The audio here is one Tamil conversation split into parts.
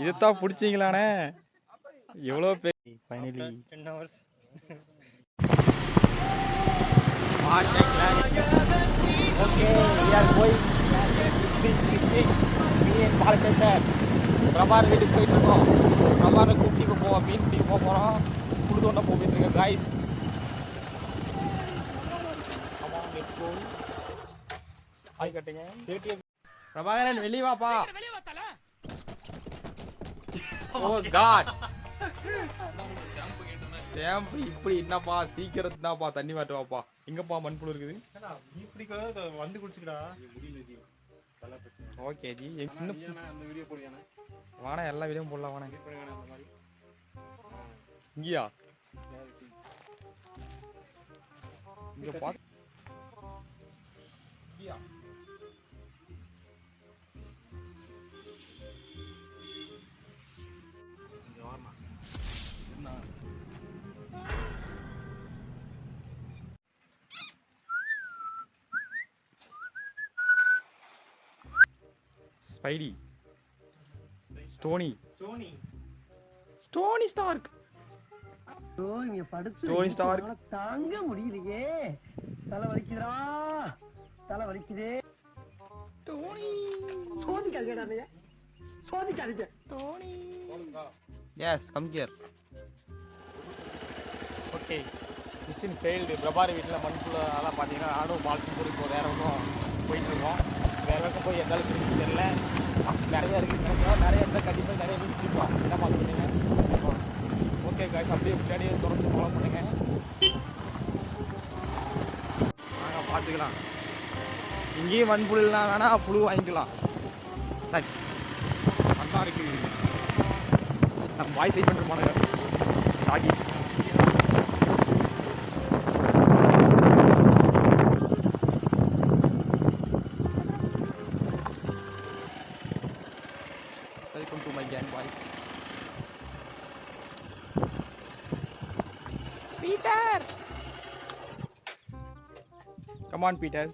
இதுதான் பிடிச்சிங்களாண்ணே எவ்வளோ பேர் finally ten hours okay Balachandar பிரபார் வீட்டுக்கு போயிட்டு இருக்கோம் பிரபாரை கூப்பிட்டு இப்போ போவோம் மீன் பிடிக்க போக போகிறோம் ஒன்றா போயிட்டு இருக்கேன் காய்ஸ் ஹாய் கட்டுங்க பிரபாகரன் வெளியே வாப்பா ஓ காட் ஷாம்பு இப்படி என்னப்பா? சீக்கிரம் தான்ப்பா தண்ணி மாட்டு வாப்பா எங்கப்பா மண்புழு இருக்குது? நீ பிடிக்காத வந்து குடிச்சுக்கடா. Okay G. எங்க சின்ன அந்த வீடியோ போடுவானே வாணா எல்லா வீடியோ போடலாம் வாணா. அந்த மாதிரி? இங்கயா? இங்க பா Spidey Stoney. Stoney. Stoney Stark. ஐயோ, இங்க படுத்து Stark. என்னால தாங்க முடியலையே. தலை வலிக்குதுடா. தலை வலிக்குதே. டோனி சோதிக்காதீங்க சோதிக்காதீங்க Tony yes come here okay. Machine failed பிரபாரி வீட்டில் மண்புள்ள அதெல்லாம் பார்த்தீங்கன்னா நானும் பால்க்கும் போய் இப்போ வேற ஒன்றும் போயிட்டு இருக்கோம். வேறு பக்கம் போய் எந்த அளவுக்கு இருக்குன்னு தெரியல. நிறைய இருக்குது நினைக்கிறோம் நிறைய இடத்துல கண்டிப்பாக நிறைய பேர் பிடிப்போம் என்ன பார்த்துருக்கீங்க ஓகே காய்ஸ் அப்படியே பின்னாடியே தொடர்ந்து ஃபாலோ பண்ணுங்க. நாங்கள் பார்த்துக்கலாம். இங்கேயும் மண்புழுலாம் வேணால் புழு வாங்கிக்கலாம். சரி. நல்லா இருக்கு நம்ம வாய்ஸ் வெயிட் பண்ணுற மாட்டேங்க come on Peter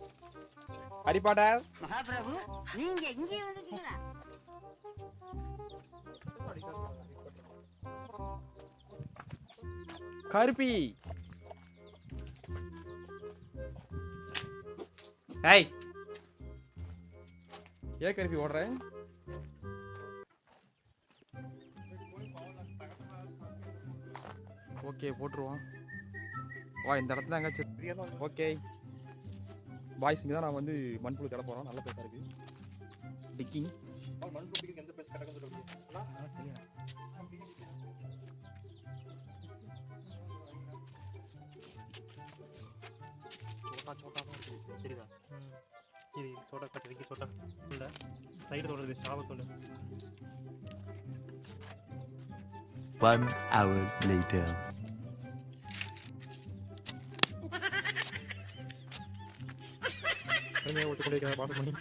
Harry Potter Mahaprabhu நீங்க இங்கே வந்துட்டீங்களா கருப்பி ஏய் ஏன் கருப்பி ஓடுற? ஓகே போட்டுருவோம். வா இந்த இடத்துல எங்காச்சும் ஓகே பாய்ஸ் இங்கே தான் நான் வந்து மண்புழு தேட போகிறோம் நல்ல பேசா இருக்கு. டிக்கிங் மண் பிடிக்கிறது எந்த பேச கிடக்குன்னு சோட்டா சோட்டா தான் இருக்குது தெரியுதா? இது சோட்டா கட்டு இருக்கு சோட்டா இல்லை சைடு தோடுது ஷாப தோடு. One hour later. கடுமையாக ஒத்து கொண்டிருக்கிற பாட்டு பண்ணி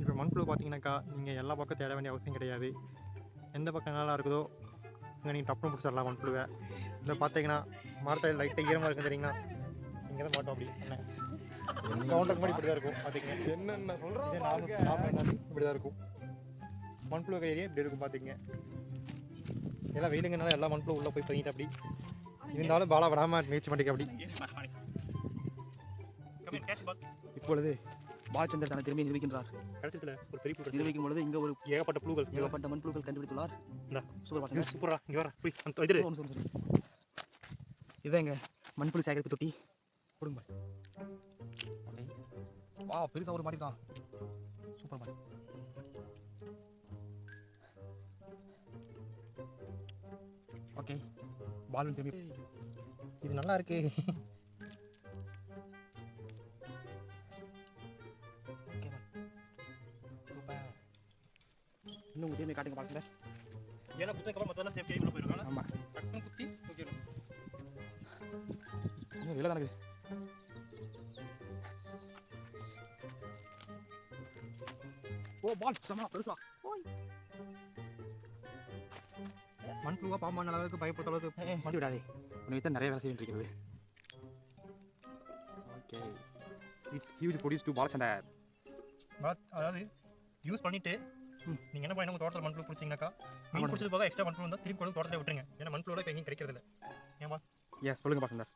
இப்போ மண்புழு பார்த்தீங்கன்னாக்கா நீங்கள் எல்லா பக்கம் தேட வேண்டிய அவசியம் கிடையாது. எந்த பக்கம் நல்லா இருக்குதோ அங்கே நீங்கள் டப்புனு பிடிச்சிடலாம் மண்புழுவை இந்த பார்த்தீங்கன்னா மரத்தில் லைட்டாக ஈரமாக இருக்கும் தெரியுங்களா? இங்கே தான் மாட்டோம் அப்படி. என்ன? கவுண்டருக்கு மாதிரி இப்படி தான் இருக்கும் பார்த்துக்கங்க என்னென்ன நார்மல் இப்படி தான் இருக்கும். மண்புழு ஏரியா இப்படி இருக்கும் பார்த்துக்கங்க எல்லாம் வெயிலுங்கனால எல்லா மண்புழு உள்ளே போய் பதிங்கிட்டு அப்படி. இருந்தாலும் பாலா விடாமல் முயற்சி பண்ணிக்க அப்படி. இப்பொழுது பாலச்சந்தர் தன்னை திரும்பி நிரூபிக்கின்றார். கடைசியில் ஒரு பெரிய புழு நிரூபிக்கும் பொழுது இங்க ஒரு ஏகப்பட்ட புழுகள் ஏகப்பட்ட மண்புழுக்கள் கண்டுபிடித்துள்ளார். இந்தா. சூப்பர் பாலச்சந்தர். சூப்பரா இங்க வர. போய் அந்த இது ஒன்று சொல்லு இதாங்க மண்புழு சேகரிப்பு தொட்டி கொடுங்க. வா பெருசா ஒரு மாடி தான். சூப்பர் மாடி ஓகே. பால் திரும்பி இது நல்லா இருக்கு. இன்னும் உதயமே காட்டுங்க பாலச்சந்தர் ஏன்னா புத்தகம் மொத்தம் சேஃப்டி உள்ள போயிருக்காங்க. ஆமா. டக்குனு குத்தி ஓகே. இன்னும் வெளில நடக்குது ஓ பால் செம்ம பெருசா. மண் புழுவா பாம்பான அளவுக்கு பயப்படுத்த அளவுக்கு மாட்டி விடாதே. உனக்கு தான் நிறைய வேலை செய்ய வேண்டியிருக்கிறது okay. It's huge produce to Balachandar அதாவது யூஸ் பண்ணிட்டு நீங்கள் என்ன பண்ணி தோட்டத்தில் மண்புழு பிடிச்சிங்கனாக்கா மீன். பிடிச்சது போக எக்ஸ்ட்ரா மண்புழு இருந்தால் திருப்பி கொண்டு வந்து தோட்டத்தில் விட்டுருங்க. ஏன்னா மண்புழோட இப்போ எங்கேயும் கிடைக்கிறது இல்லை ஏன்பா எஸ் சொல்லுங்க பாசந்தர்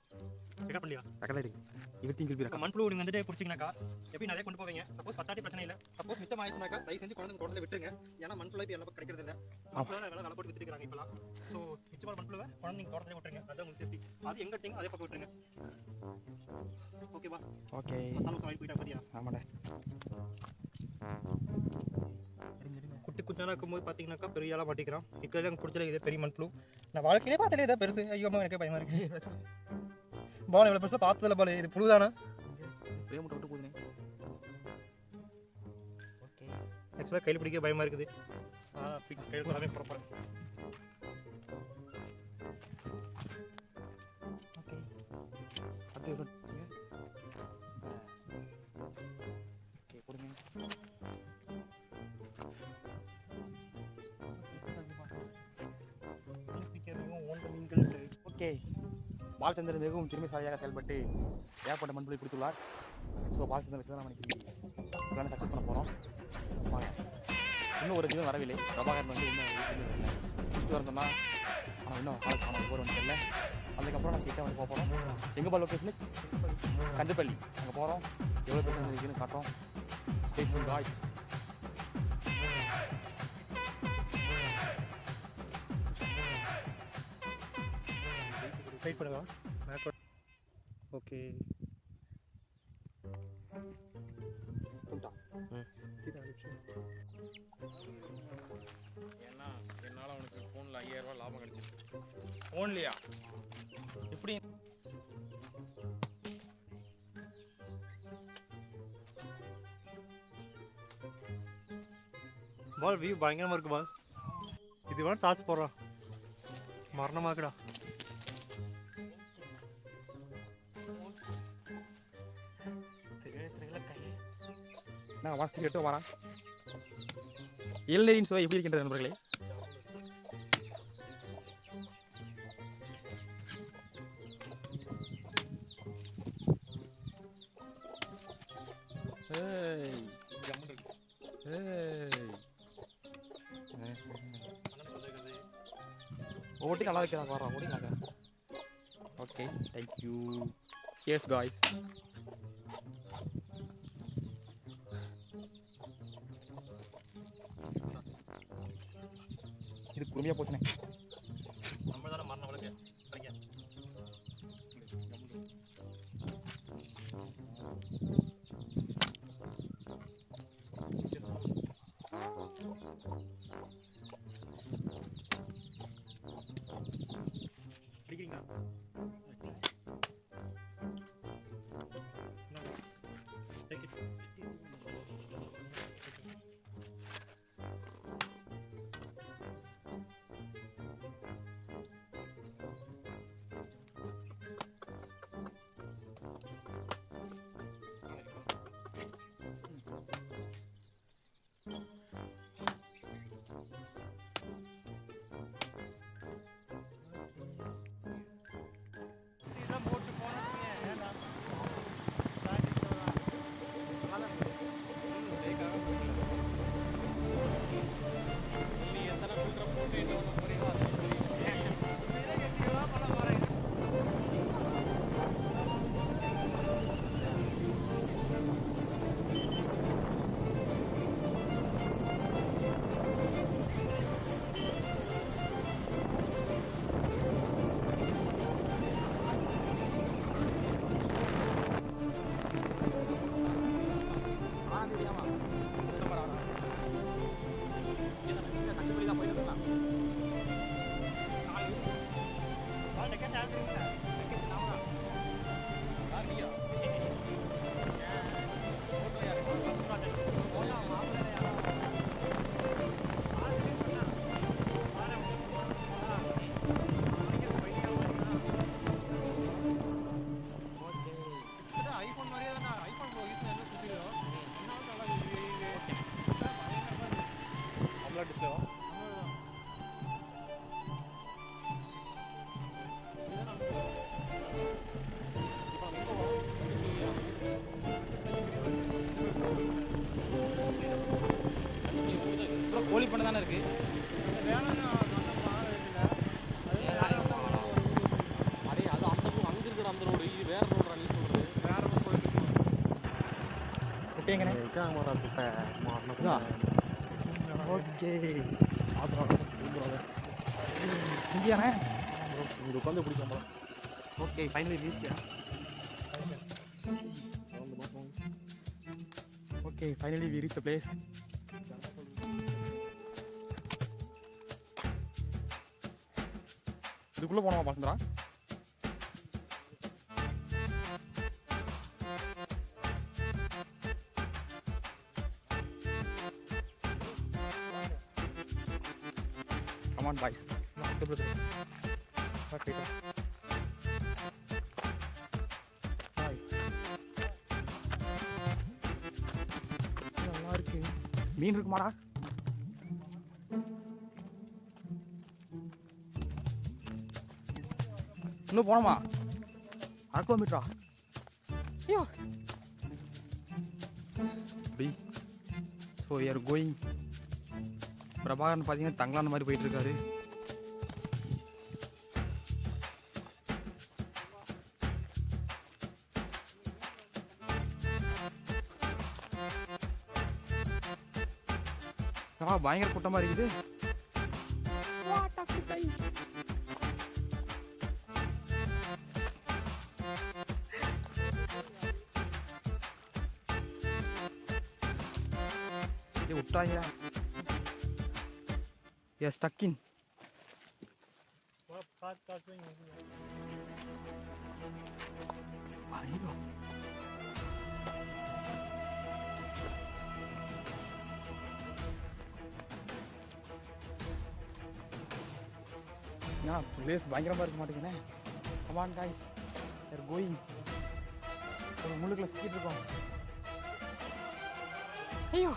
பிக்கப் பண்ணலையா ரக்கலை இருக்கு. கிலோ இப்போ மண்புழு நீங்கள் வந்துட்டு பிடிச்சிங்கனாக்கா எப்படி நிறைய கொண்டு போவீங்க? சப்போஸ் பத்தாட்டி பிரச்சனை இல்லை. சப்போஸ் மிச்சம் ஆயிடுச்சுனாக்கா தயவு செஞ்சு கொண்டு தோட்டத்தில் விட்டுருங்க. ஏன்னா மண்புழு இப்போ எல்லா பக்கம் கிடைக்கிறது இல்லை மண்புழு வேலை வேலை போட்டு வித்துருக்காங்க இப்போலாம் ஸோ மிச்சமான மண்புழுவை குழந்தை நீங்கள் தோட்டத்தில் விட்டுருங்க. அதான் உங்களுக்கு சேஃப்டி. அது எங்கே எடுத்தீங்க அதே பக்கம் விட்டுருங்க. ஓகேவா ஓகே போயிட்டா பார்த்தியா ஆமாண்ணே குட்டி குட்டியாக இருக்கும்போது பார்த்தீங்கன்னாக்கா பெரிய ஆளாக மாட்டிக்கிறான். இருக்கிறதுல எனக்கு பிடிச்சல இதே பெரிய மண்புழு நான் வாழ்க்கையிலே பார்த்ததே இதை பெருசு. ஐயோ எனக்கு பயமா இருக்கு. பால் எவ்வளோ பெருசாக பார்த்ததில்ல பால். இது போகுதுண்ணே ஓகே ஆக்சுவலாக கையில் பிடிக்க பயமா இருக்குது. கையில் எல்லாமே போகிறேன் ஓகே. பாலச்சந்திரன் மிகவும் திறமைசாலியாக செயல்பட்டு ஏகப்பட்ட மண்புலி பிடித்துள்ளார். ஸோ பாலச்சந்திரன் வச்சு தான் நம்ம இன்னைக்கு சக்ஸஸ் பண்ண போகிறோம் இன்னும் ஒரு தினம் வரவில்லை. பிரபாகரன் வந்து இன்னும் பிடிச்சிட்டு வரணும்னா ஆனால் இன்னும் காலேஜ் ஆனால் போகிறோம் தெரியல. அதுக்கப்புறம் நம்ம கிட்ட வந்து போக போகிறோம் எங்கே போகிற லொக்கேஷனு கஞ்சப்பள்ளி. அங்கே போகிறோம் எவ்வளோ பேர் இருக்குன்னு காட்டுறோம். ஸ்டேட் காய்ஸ் வெயிட் பண்ணுங்க மேக் ஓகே ஏன்னா என்னால் அவனுக்கு ஃபோனில் ஐயாயிரம் ரூபாய் லாபம் கிடைச்சிருக்கு ஓன்லியா எப்படி பால் வியூ பயங்கரமாக இருக்கு பால் இது வேணும் சார்ஜ் போடுறான் மரணமாக்குடா நான் வாசி கேட்டு வரேன் இளநீரின் சுவை எப்படி இருக்கின்றது நண்பர்களே? ஓட்டி நல்லா இருக்கிறா வர ஓடி ஓகே தேங்க்யூ எஸ் காய்ஸ் இது குறுமையாக போச்சுனே கோழி பண்ணை தானே இருக்கு? அடே அது அந்த அங்க இருக்கிற அந்த ரோடு இது வேற ரோடு நீ சொல்றது? வேற போயிட்டு குட்டிங்கண்ணே ஓகே. இங்கேயாண்ணே? இங்க உட்காந்து பிடிக்காம okay finally reach okay finally we reach the place இதுக்குள்ள போனோமா பாசந்தரா கமான் பாய்ஸ் நல்லா இருக்கு. மீன் இருக்குமாடா? இன்னும் போனோமா அரை கிலோமீட்டரா ஐயோ. Be so are going Prabhakaran பார்த்தீங்கன்னா தங்கலான மாதிரி போயிட்டு இருக்காரு பயங்கர கூட்டமாக இருக்குது. ஏய் விட்டாயா ஏ ஸ்டக்கின் ஐயோ ஏன் பிளேஸ் பயங்கரமாக இருக்க மாட்டேங்குதுண்ணே come on guys sir going ஒரு முள்ளுக்குள்ள சிக்கிட்டு இருக்கோம் ஐயோ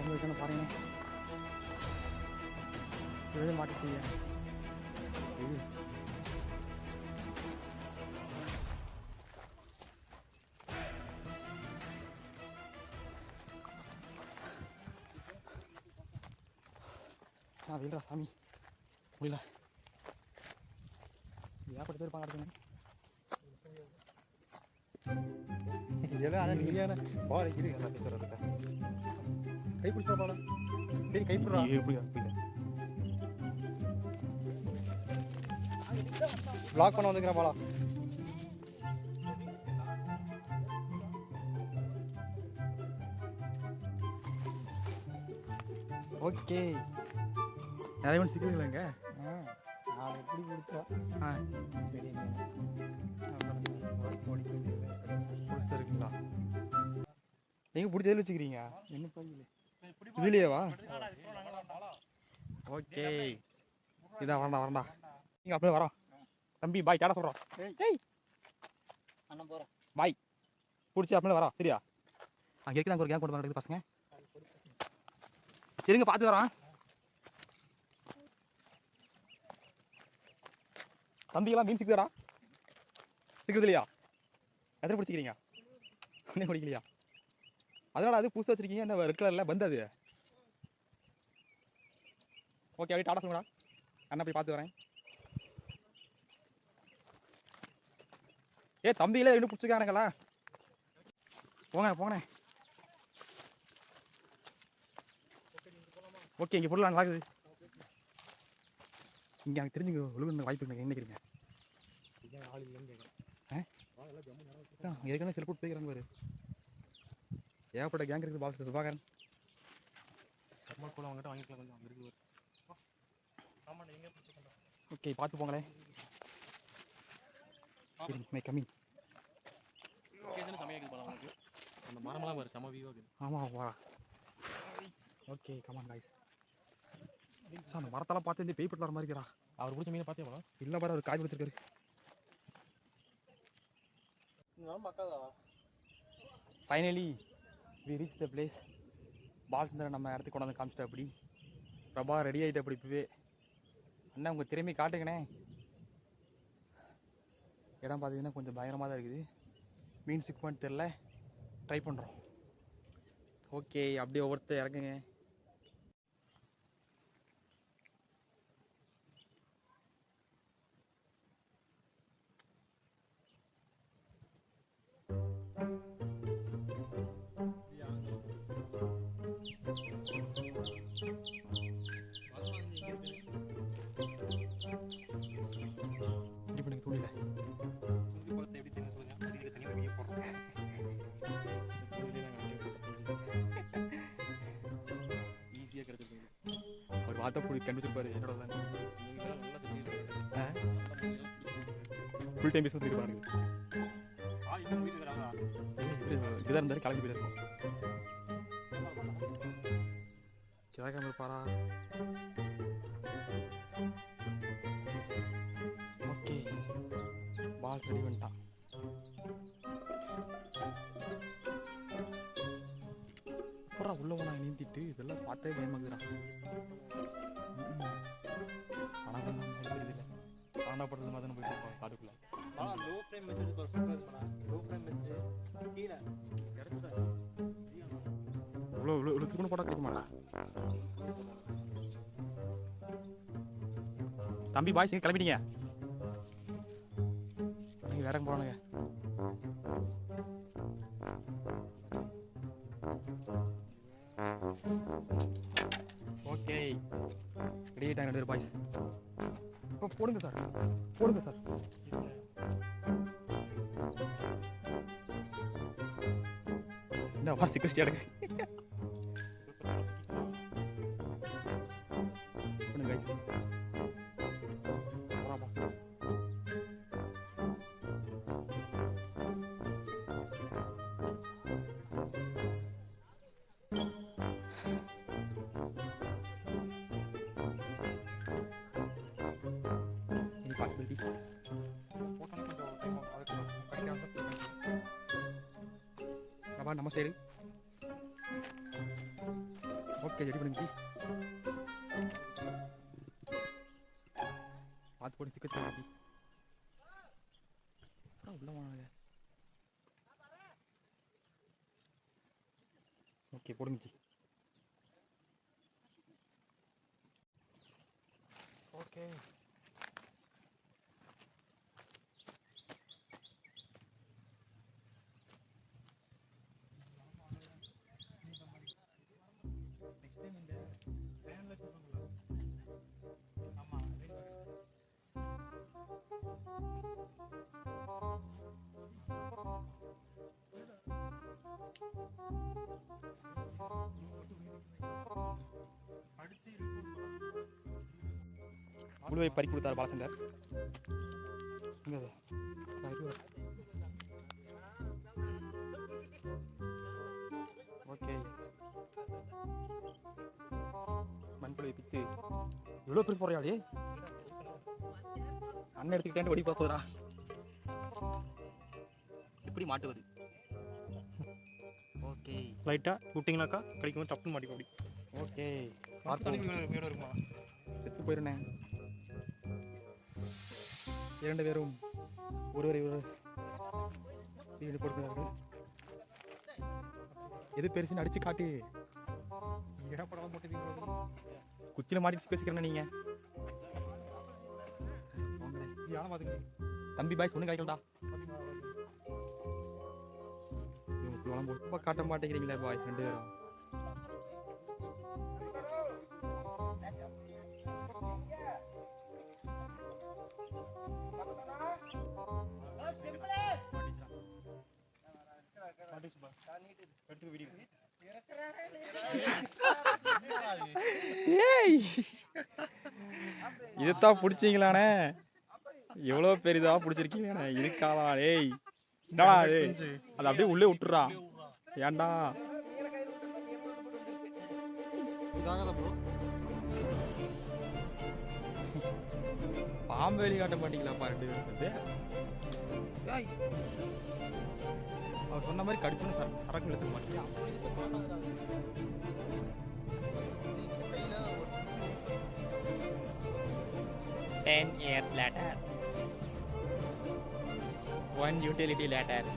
உடம்பு வைக்கணும் பாருங்க. எழுத மாட்டேங்க நான் வீடுறா சாமி. முடியல ஏகப்பட்ட பேர் பாடுறதுங்க இதெல்லாம் ஆனால் நீயான பாரு இரு நான் பேசுறதுல கை பிடிச்சா பாடா சரி கை பிடிறா ப்ளாக் பண்ண வந்துக்கிறேன் பாலா ஓகே. நிறைய பேர் சிக்குதுங்களேங்க நான் எப்படி பிடிச்சா ஆ சரி. பிடிச்சதில் வச்சுக்கிறீங்க? என்ன பையில? இதுலையேவா? ஓகே. இதா வரண்டா வரண்டா நீங்கள் அப்படியே வரோம். தம்பி பாய் கேட சொல்கிறோம் ஏய். அண்ணன் போறேன் பாய் பிடிச்சி அப்படியே வரோம் சரியா? அங்கே இருக்கு நாங்கள் ஒரு கேம் கொண்டு வந்துருக்கு பசங்க. சரிங்க பார்த்து வரோம். தம்பியெல்லாம் மீன் சிக்குதாடா. சிக்குது இல்லையா எத்தனை பிடிச்சிக்கிறீங்க? ஒன்றே பிடிக்கலையா அதனால அது புதுசாக வச்சிருக்கீங்க என்ன ரெட் கலரில் பந்து அது? ஓகே அப்படியே டாடா சொல்லுங்கடா. அண்ணா போய் பார்த்து வரேன். ஏ தம்பியில ரெண்டு பிடிச்சிக்கானுங்களா போங்க போங்கண்ணே. ஓகே இங்கே பொருள் நடக்குது இங்கே எனக்கு தெரிஞ்சுங்க ஒழுங்கு வாய்ப்பு எனக்கு என்ன நினைக்கிறீங்க ஏற்கனவே சில போட்டு போய்க்கிறாங்க பாரு. ஏகப்பட்ட கேங் இருக்குது பாக்ஸ் சுபாகரன் கர்மல் கூட அவங்ககிட்ட வாங்கிக்கலாம் கொஞ்சம் அங்க இருக்கு ஓகே பார்த்து போங்களேன் சரி மே கம்மி அந்த மரமெல்லாம் பாரு செம வியூவாக இருக்குது ஆமாம் வா. ஓகே கமான் காய்ஸ் சார் அந்த மரத்தெல்லாம் பார்த்து இந்த பேய் பட்டு வர மாதிரி இருக்கிறா அவர் பிடிச்ச மீனை பார்த்தியா போல இல்லை பாரு அவர் காய் வச்சிருக்காரு மக்காதா finally we reach the place Bal Sundaram நம்ம இடத்துக்கு கொண்டு வந்து காமிச்சிட்டா அப்படி. பிரபா ரெடி ஆகிட்ட அப்படி இப்போவே. அண்ணா உங்கள் திறமை காட்டுங்கண்ணே. இடம் பார்த்தீங்கன்னா கொஞ்சம் பயங்கரமாக தான் இருக்குது. மீன் சிக்குமான்னு தெரில ட்ரை பண்ணுறோம் ஓகே அப்படியே ஒவ்வொருத்தர் இறங்குங்க. ரெடி போய் கண்டுபிடிச்சிருப்பாரு என்னோட ஃபுல் டைம் வீடு வராதா இதுதான் இருந்தாரு கிளம்பி போயிருக்கோம் சிவகாம இருப்பாரா? ஓகே. பால் ரெடி பண்ணிட்டான். அப்புறம் உள்ள போனா நீந்திட்டு இதெல்லாம் பார்த்தே பயமாக்குறான் ஆனாப்படுறது மாதிரி போயிட்டு இருப்பான் காட்டுக்குள்ள. ஆ லோ ஃப்ரேம் வச்சு சூப்பர் பண்ணா. லோ ஃப்ரேம் வச்சு கீழே கிடைச்சதா இவ்வளோ இவ்வளோ இவ்வளோ திரும்ப போட்டால் கிடைக்குமாடா தம்பி பாய்ஸ் எங்க கிளம்பிட்டீங்க. நீங்கள் வேற எங்க போகிறானுங்க ஓகே ரெடி ஆகிட்டாங்க ரெண்டு பேர் பாய்ஸ் இப்போ போடுங்க சார். போடுங்க சார். என்ன வா சிக்கிஸ்டி Any possibilities? போட்டோன்னா கொஞ்சம் டைம் ஆகும் அதுக்கு நம்ம சைடு ஓகே ரெடி பண்ணுங்க பார்த்து போட்டு சிக்கன் சார் உள்ள போனாங்க ஓகே போடுங்க ஓகே முழுவை பறி கொடுத்தாரு பாலச்சந்தர். ஓகே. மண்புழுவை பித்து. இவ்வளோ பெருசு போறியாடி அண்ணன் எடுத்துக்கிட்டேன் ஓடி போகுதுடா எப்படி மாட்டுவது. ஓகே. லைட்டாக விட்டிங்கனாக்கா கிடைக்கும் தப்புன்னு மாட்டிக்கும் அப்படி. ஓகே. பார்த்து பார்த்து வீடு இருக்குமா? செத்து போயிருந்தேன். இரண்டு பேரும் ஒருவரை ஒருவர் கொடுக்கிறார்கள். எது பெருசுன்னு அடிச்சு காட்டு ஏகப்படம் போட்டு குச்சில மாட்டி பேசிக்கிறேன் நீங்க? தம்பி பாய்ஸ் ஒண்ணு கிடைக்கலடா. இவங்க ரொம்ப காட்ட மாட்டேங்கிறீங்களே பாய்ஸ் ரெண்டு பேரும். எடுத்து வீடியோ ஏய்! இதைத்தான் பிடிச்சிங்களாண்ணே எவ்வளோ பெரிதா பிடிச்சிருக்கீங்கண்ணே இதுக்காவா டேய் என்னடா அது? அது அப்படியே உள்ளே விட்டுறா. ஏன்டா? இதாகதா ப்ரோ பாம்பு வெளி காட்ட மாட்டீங்களாப்பா ரெண்டு அவர் சொன்ன மாதிரி கடிச்சோன்னு சர சரக்கு எடுத்துக்க மாட்டேன். Ten years later one utility later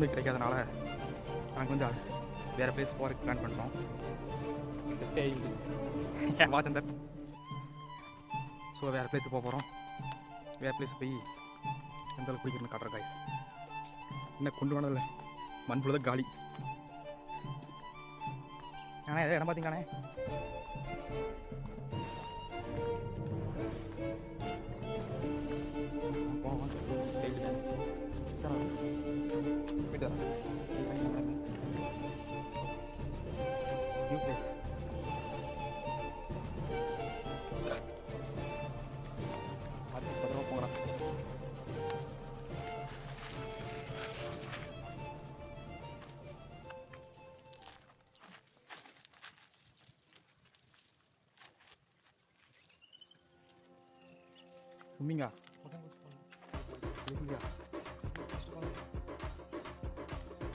உந்து கிடைக்காதனால நாங்கள் வந்து வேறு பிளேஸ் போகிறதுக்கு பிளான் பண்ணுறோம் ஏன் வா சந்தர். ஸோ வேறு பிளேஸ் போக போகிறோம் வேறு பிளேஸ் போய் எந்த அளவுக்கு பிடிக்கணும்னு காட்டுறோம் காய்ஸ் என்ன கொண்டு வரதில்ல மண் ஃபுல்லாக காலி. ஆனால் எதாவது இடம் பார்த்தீங்கண்ணே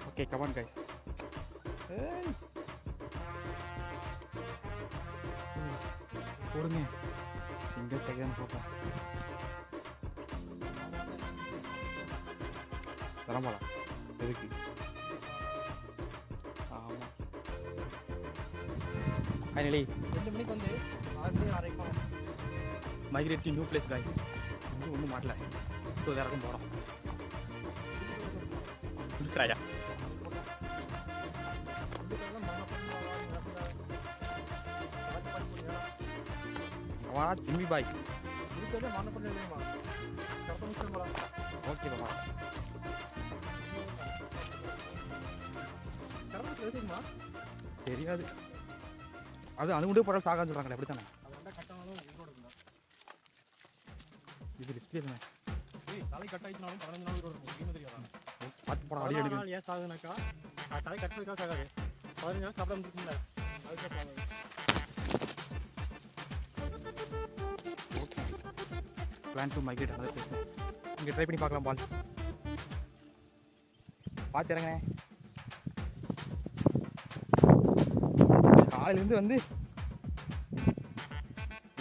ஓகே கமான் கைஸ் போடுங்க எங்கே கையான்னு பார்ப்போம் தரமாடா எதுக்கு ஆமாம் ஃபைனலி ரெண்டு மணிக்கு வந்து ஆறு மணி ஆறரைக்கு மைக்ரேட் நியூ பிளேஸ் காய்ஸ் ஒன்றும் மாட்டல ஸோ வேற போகிறோம் இருக்கிறாயா வா பாய் ஓகே பாபா தெரியாது அது அணுகுண்டே போட்டால் சாகான்னு சொல்கிறாங்களே அப்படி தானே இது ரிஸ்க் தலை கட் ஆயிடுச்சுனாலும் பதினஞ்சு நாள் இருக்கும் உண்மை தெரியாதா பார்த்து போட அடி எடுக்கு நாள் ஏன் சாகுனாக்கா தலை கட்டுறதுக்காக சாகாது. பதினஞ்சு நாள் சாப்பிட முடியுங்களா அதுக்காக சாகாது plan to migrate other place இங்கே ட்ரை பண்ணி பார்க்கலாம் பால் பார்த்து இறங்க காலையிலேருந்து வந்து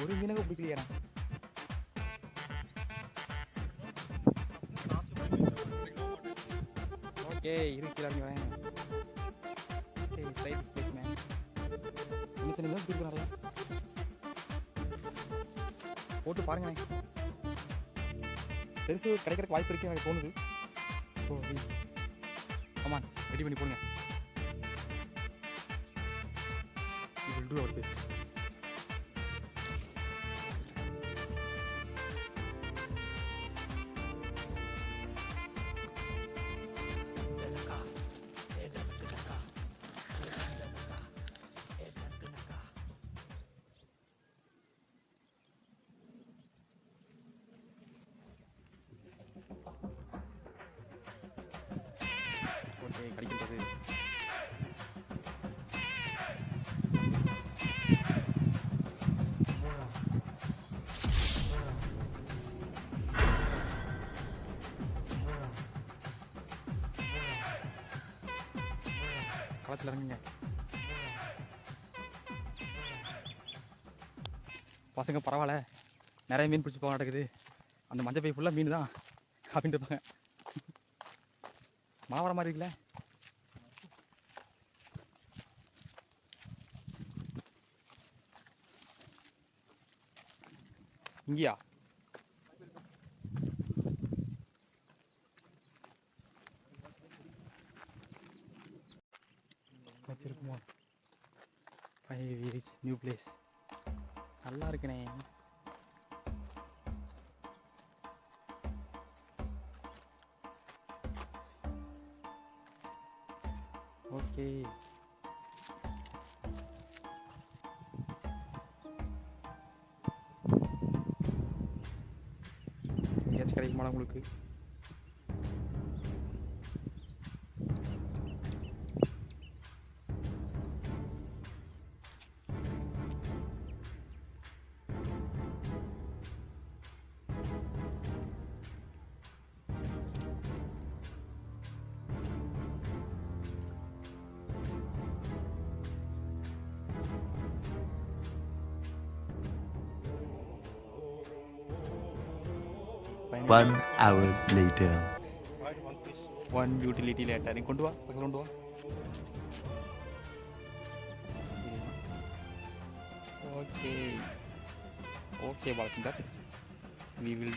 ஒரு மீனக பிடிக்கலையா ஏய் இருக்கு இறங்கி வரேன் ஓகே மேன் போட்டு பாருங்களேன் பெருசு கிடைக்கிறதுக்கு வாய்ப்பு இருக்கு எனக்கு தோணுது. ஓ ஆமாம் ரெடி பண்ணி போடுங்க. You டூ do our களத்தில் இறங்குங்க. பசங்க பரவாயில்ல. நிறைய மீன் பிடிச்சி போக நடக்குது. அந்த மஞ்சள் பை ஃபுல்லாக மீன் தான். அப்படின்ட்டு இருப்பாங்க. மழை வர மாதிரி இருக்குல்ல. இங்கேயா? நியூ பிளேஸ் நல்லா இருக்குண்ணே ஓகே எங்கேயாச்சும் கிடைக்குமாடா உங்களுக்கு? One hour later. One utility later நீ கொண்டு வா பக்கத்தில் கொண்டு வா okay okay Balachandar we will